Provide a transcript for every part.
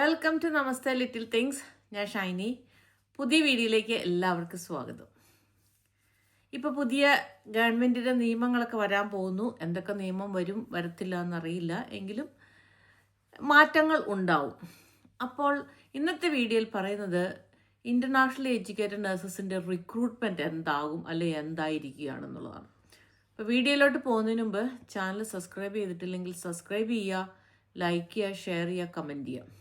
Welcome to Namaste little things ഞാൻ ഷൈനി. പുതിയ വീഡിയോയിലേക്ക് എല്ലാവർക്കും സ്വാഗതം. ഇപ്പോൾ പുതിയ ഗവൺമെന്റിന്റെ നിയമങ്ങളൊക്കെ വരാൻ പോകുന്നു. എന്തൊക്കെ നിയമം വരും വരത്തില്ല എന്നറിയില്ല. എങ്കിലും മാറ്റങ്ങൾ ഉണ്ടാവും. അപ്പോൾ ഇന്നത്തെ വീഡിയോയിൽ പറയുന്നത് ഇന്റർനാഷണൽ എഡ്യൂക്കേറ്റഡ് നഴ്സസിന്റെ റിക്രൂട്ട്മെന്റ് എന്താകും അല്ലെങ്കിൽ എന്തായിരിക്കുകയാണെന്നുള്ളതാണ് അപ്പോൾ വീഡിയോയിലോട്ട് പോകുന്നതിന് മുമ്പ് ചാനൽ സബ്സ്ക്രൈബ് ചെയ്തിട്ടില്ലെങ്കിൽ സബ്സ്ക്രൈബ് ചെയ്യുക ലൈക്ക് ചെയ്യുക ഷെയർ ചെയ്യുക കമന്റ് ചെയ്യുക.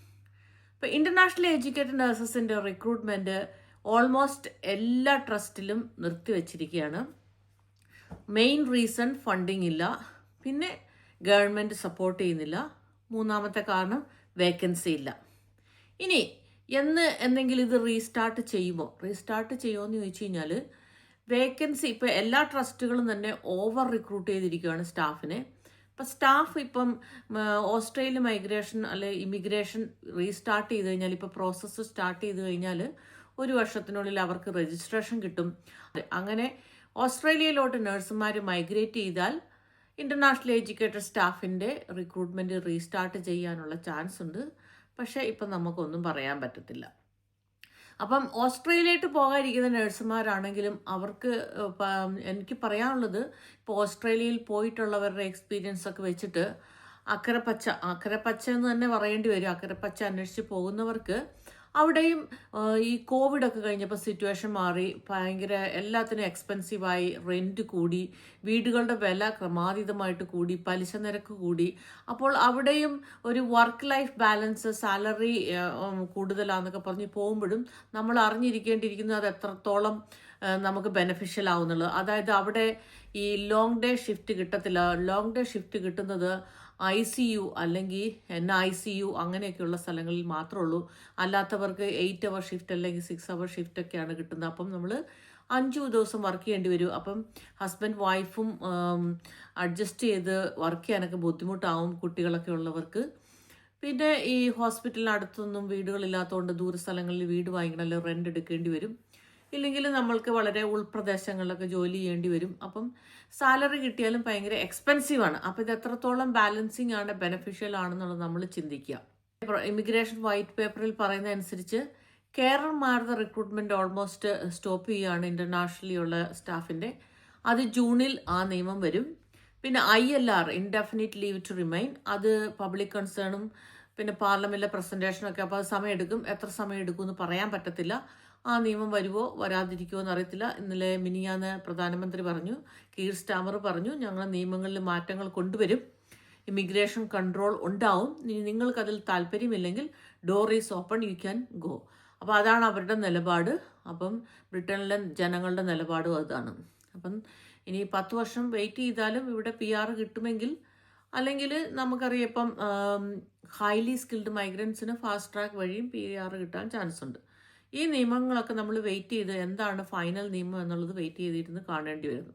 ഇപ്പോൾ ഇന്റർനാഷണൽ എഡ്യൂക്കേറ്റഡ് നഴ്സസിന്റെ റിക്രൂട്ട്മെന്റ് ഓൾമോസ്റ്റ് എല്ലാ ട്രസ്റ്റിലും നിർത്തിവെച്ചിരിക്കുകയാണ് മെയിൻ റീസൺ ഫണ്ടിങ് ഇല്ല. പിന്നെ ഗവൺമെന്റ് സപ്പോർട്ട് ചെയ്യുന്നില്ല. മൂന്നാമത്തെ കാരണം വേക്കൻസി ഇല്ല. ഇനി എന്ന് എന്തെങ്കിലും ഇത് റീസ്റ്റാർട്ട് ചെയ്യുമോ? റീസ്റ്റാർട്ട് ചെയ്യുമോ എന്ന് ചോദിച്ചു കഴിഞ്ഞാൽ വേക്കൻസി ഇപ്പോൾ എല്ലാ ട്രസ്റ്റുകളും തന്നെ ഓവർ റിക്രൂട്ട് ചെയ്തിരിക്കുകയാണ് സ്റ്റാഫിനെ ഇപ്പം സ്റ്റാഫ് ഇപ്പം ഓസ്ട്രേലിയ മൈഗ്രേഷൻ അല്ലെ ഇമിഗ്രേഷൻ റീസ്റ്റാർട്ട് ചെയ്ത് കഴിഞ്ഞാൽ ഇപ്പോൾ പ്രോസസ്സ് സ്റ്റാർട്ട് ചെയ്ത് കഴിഞ്ഞാൽ ഒരു വർഷത്തിനുള്ളിൽ അവർക്ക് രജിസ്ട്രേഷൻ കിട്ടും. അങ്ങനെ ഓസ്ട്രേലിയയിലോട്ട് നഴ്സുമാർ മൈഗ്രേറ്റ് ചെയ്താൽ ഇന്റർനാഷണൽ എഡ്യൂക്കേറ്റഡ് സ്റ്റാഫിന്റെ റിക്രൂട്ട്മെന്റ് റീസ്റ്റാർട്ട് ചെയ്യാനുള്ള ചാൻസ് ഉണ്ട്. പക്ഷേ ഇപ്പം നമുക്കൊന്നും പറയാൻ പറ്റത്തില്ല. അപ്പം ഓസ്ട്രേലിയയിലേക്ക് പോകാതിരിക്കുന്ന നഴ്സുമാരാണെങ്കിലും അവർക്ക് എനിക്ക് പറയാനുള്ളത് ഇപ്പോൾ ഓസ്ട്രേലിയയിൽ പോയിട്ടുള്ളവരുടെ എക്സ്പീരിയൻസ് ഒക്കെ വെച്ചിട്ട് അക്കരപ്പച്ച അക്കരപ്പച്ച എന്ന് തന്നെ പറയേണ്ടി വരും. അക്കരപ്പച്ച അന്വേഷിച്ച് പോകുന്നവർക്ക് അവിടെയും ഈ കോവിഡ് ഒക്കെ കഴിഞ്ഞപ്പോൾ സിറ്റുവേഷൻ മാറി. ഭയങ്കര എല്ലാത്തിനും എക്സ്പെൻസീവായി റെന്റ് കൂടി വീടുകളുടെ വില ക്രമാതീതമായിട്ട് കൂടി പലിശ നിരക്ക് കൂടി. അപ്പോൾ അവിടെയും ഒരു വർക്ക് ലൈഫ് ബാലൻസ് സാലറി കൂടുതലാണെന്നൊക്കെ പറഞ്ഞ് പോകുമ്പോഴും നമ്മൾ അറിഞ്ഞിരിക്കേണ്ടിയിരിക്കുന്നത് അത് എത്രത്തോളം നമുക്ക് ബെനഫിഷ്യൽ ആവുന്നുള്ളത്. അതായത് അവിടെ ഈ ലോങ് ഡേ ഷിഫ്റ്റ് കിട്ടത്തില്ല. ലോങ് ഡേ ഷിഫ്റ്റ് കിട്ടുന്നത് ഐ സി യു അല്ലെങ്കിൽ എൻ ഐ സി യു അങ്ങനെയൊക്കെയുള്ള സ്ഥലങ്ങളിൽ മാത്രമേ ഉള്ളൂ അല്ലാത്തവർക്ക് എയ്റ്റ് അവർ ഷിഫ്റ്റ് അല്ലെങ്കിൽ സിക്സ് അവർ ഷിഫ്റ്റ് ഒക്കെയാണ് കിട്ടുന്നത്. അപ്പം നമ്മൾ അഞ്ചു ദിവസം വർക്ക് ചെയ്യേണ്ടി വരും. അപ്പം ഹസ്ബൻഡ് വൈഫും അഡ്ജസ്റ്റ് ചെയ്ത് വർക്ക് ചെയ്യാനൊക്കെ ബുദ്ധിമുട്ടാവും കുട്ടികളൊക്കെ ഉള്ളവർക്ക്. പിന്നെ ഈ ഹോസ്പിറ്റലിന് അടുത്തൊന്നും വീടുകളില്ലാത്തതുകൊണ്ട് ദൂരസ്ഥലങ്ങളിൽ വീട് വാങ്ങിക്കണമല്ലോ റെന്റ് എടുക്കേണ്ടി വരും. ഇല്ലെങ്കിൽ നമ്മൾക്ക് വളരെ ഉൾപ്രദേശങ്ങളിലൊക്കെ ജോലി ചെയ്യേണ്ടി വരും. അപ്പം സാലറി കിട്ടിയാലും ഭയങ്കര എക്സ്പെൻസീവ് ആണ്. അപ്പം ഇത് എത്രത്തോളം ബാലൻസിങ് ആണ് ബെനഫിഷ്യൽ ആണെന്നുള്ളത് നമ്മൾ ചിന്തിക്കുക. ഇമിഗ്രേഷൻ വൈറ്റ് പേപ്പറിൽ പറയുന്ന അനുസരിച്ച് കേരളമാരുടെ റിക്രൂട്ട്മെന്റ് ഓൾമോസ്റ്റ് സ്റ്റോപ്പ് ചെയ്യുകയാണ് ഇന്റർനാഷണലി ഉള്ള സ്റ്റാഫിന്റെ അത് ജൂണിൽ ആ നിയമം വരും. പിന്നെ I L R indefinite leave to remain അത് പബ്ലിക് കൺസേണും പിന്നെ പാർലമെന്റിലെ പ്രസന്റേഷനൊക്കെ അപ്പോൾ അത് സമയമെടുക്കും. എത്ര സമയം എടുക്കും എന്ന് പറയാൻ പറ്റത്തില്ല. ആ നിയമം വരുവോ വരാതിരിക്കുമോ എന്നറിയത്തില്ല. ഇന്നലെ മിനിയാന്ന് പ്രധാനമന്ത്രി പറഞ്ഞു കീർ സ്റ്റാമർ പറഞ്ഞു ഞങ്ങൾ നിയമങ്ങളിൽ മാറ്റങ്ങൾ കൊണ്ടുവരും ഇമിഗ്രേഷൻ കൺട്രോൾ ഉണ്ടാവും നിങ്ങൾക്കതിൽ താല്പര്യമില്ലെങ്കിൽ door is open you can go. അപ്പോൾ അതാണ് അവരുടെ നിലപാട്. അപ്പം ബ്രിട്ടനിലെ ജനങ്ങളുടെ നിലപാടും അതാണ്. അപ്പം ഇനി പത്ത് വർഷം വെയിറ്റ് ചെയ്താലും ഇവിടെ പി ആർ കിട്ടുമെങ്കിൽ അല്ലെങ്കിൽ നമുക്കറിയാം ഇപ്പം ഹൈലി സ്കിൽഡ് മൈഗ്രൻസിന് ഫാസ്റ്റ് ട്രാക്ക് വഴിയും പി ആർ കിട്ടാൻ ചാൻസ് ഉണ്ട്. ഈ നിയമങ്ങളൊക്കെ നമ്മൾ വെയിറ്റ് ചെയ്ത് എന്താണ് ഫൈനൽ നിയമം എന്നുള്ളത് വെയിറ്റ് ചെയ്തിരുന്ന് കാണേണ്ടി വരുന്നു.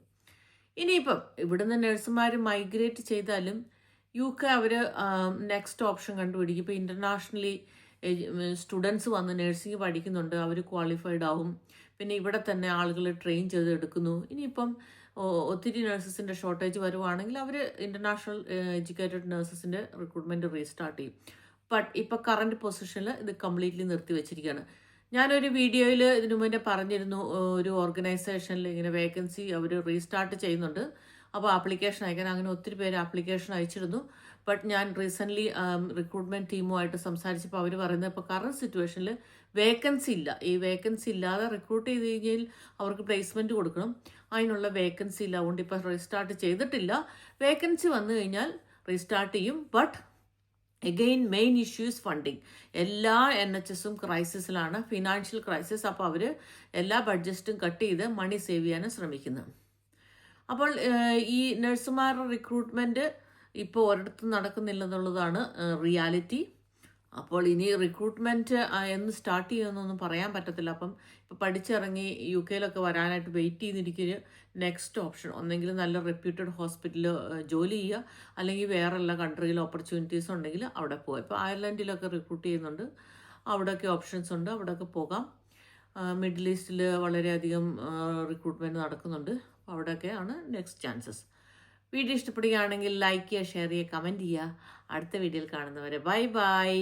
ഇനിയിപ്പം ഇവിടുന്ന് നഴ്സുമാർ മൈഗ്രേറ്റ് ചെയ്താലും യു കെ അവർ നെക്സ്റ്റ് ഓപ്ഷൻ കണ്ടുപിടിക്കും. ഇപ്പോൾ ഇന്റർനാഷണലി സ്റ്റുഡൻസ് വന്ന് നഴ്സിംഗ് പഠിക്കുന്നുണ്ട്. അവർ ക്വാളിഫൈഡ് ആവും. പിന്നെ ഇവിടെ തന്നെ ആളുകൾ ട്രെയിൻ ചെയ്ത് എടുക്കുന്നു ഇനിയിപ്പം ഒത്തിരി നഴ്സസിന്റെ ഷോർട്ടേജ് വരുവാണെങ്കിൽ അവർ ഇന്റർനാഷണൽ എഡ്യൂക്കേറ്റഡ് നഴ്സസിന്റെ റിക്രൂട്ട്മെന്റ് റീസ്റ്റാർട്ട് ചെയ്യും. ബട്ട് ഇപ്പോൾ കറണ്ട് പൊസിഷനിൽ ഇത് കംപ്ലീറ്റ്ലി നിർത്തി വെച്ചിരിക്കുകയാണ് ഞാനൊരു വീഡിയോയിൽ ഇതിനു മുന്നേ പറഞ്ഞിരുന്നു ഒരു ഓർഗനൈസേഷനിൽ ഇങ്ങനെ വേക്കൻസി അവർ റീസ്റ്റാർട്ട് ചെയ്യുന്നുണ്ട്. അപ്പോൾ ആപ്ലിക്കേഷൻ അയക്കാൻ അങ്ങനെ ഒത്തിരി പേര് ആപ്ലിക്കേഷൻ അയച്ചിരുന്നു. ബട്ട് ഞാൻ റീസെന്റ്ലി റിക്രൂട്ട്മെന്റ് ടീമുമായിട്ട് സംസാരിച്ചപ്പോൾ അവർ പറയുന്നത് ഇപ്പോൾ കറണ്ട് സിറ്റുവേഷനിൽ വേക്കൻസി ഇല്ല. ഈ വേക്കൻസി ഇല്ലാതെ റിക്രൂട്ട് ചെയ്ത് കഴിഞ്ഞാൽ അവർക്ക് പ്ലേസ്മെന്റ് കൊടുക്കണം. അതിനുള്ള വേക്കൻസി ഇല്ല. അതുകൊണ്ട് ഇപ്പോൾ റീസ്റ്റാർട്ട് ചെയ്തിട്ടില്ല. വേക്കൻസി വന്നു കഴിഞ്ഞാൽ റീസ്റ്റാർട്ട് ചെയ്യും. But again main issues funding എല്ലാ എൻ എച്ച് എസും ക്രൈസിസിലാണ് ഫിനാൻഷ്യൽ ക്രൈസിസ് അപ്പോൾ അവർ എല്ലാ ബഡ്ജറ്റും കട്ട് ചെയ്ത് മണി സേവ് ചെയ്യാനും ശ്രമിക്കുന്നത് അപ്പോൾ ഈ നഴ്സുമാരുടെ റിക്രൂട്ട്മെന്റ് ഇപ്പോൾ ഒരിടത്തും നടക്കുന്നില്ലെന്നുള്ളതാണ് റിയാലിറ്റി അപ്പോൾ ഇനി റിക്രൂട്ട്മെന്റ് എന്ന് സ്റ്റാർട്ട് ചെയ്യുമെന്നൊന്നും പറയാൻ പറ്റത്തില്ല. അപ്പം ഇപ്പോൾ പഠിച്ചിറങ്ങി യു കെയിലൊക്കെ വരാനായിട്ട് വെയിറ്റ് ചെയ്തിരിക്കുന്ന. നെക്സ്റ്റ് ഓപ്ഷൻ ഒന്നെങ്കിൽ നല്ല റെപ്യൂട്ടഡ് ഹോസ്പിറ്റലിൽ ജോലി ചെയ്യുക. അല്ലെങ്കിൽ വേറെ എല്ലാ കൺട്രിയിൽ ഓപ്പർച്യൂണിറ്റീസ് ഉണ്ടെങ്കിൽ അവിടെ പോകാം ഇപ്പോൾ അയർലൻഡിലൊക്കെ റിക്രൂട്ട് ചെയ്യുന്നുണ്ട്. അവിടെയൊക്കെ ഓപ്ഷൻസ് ഉണ്ട്. അവിടെയൊക്കെ പോകാം. മിഡിൽ ഈസ്റ്റിൽ വളരെയധികം റിക്രൂട്ട്മെന്റ് നടക്കുന്നുണ്ട്. അപ്പോൾ അവിടെയൊക്കെയാണ് നെക്സ്റ്റ് ചാൻസസ് വീഡിയോ ഇഷ്ടപ്പെടുകയാണെങ്കിൽ ലൈക്ക് ചെയ്യുക ഷെയർ ചെയ്യുക കമന്റ് ചെയ്യുക. അടുത്ത വീഡിയോയിൽ കാണുന്നവരെ ബൈ ബൈ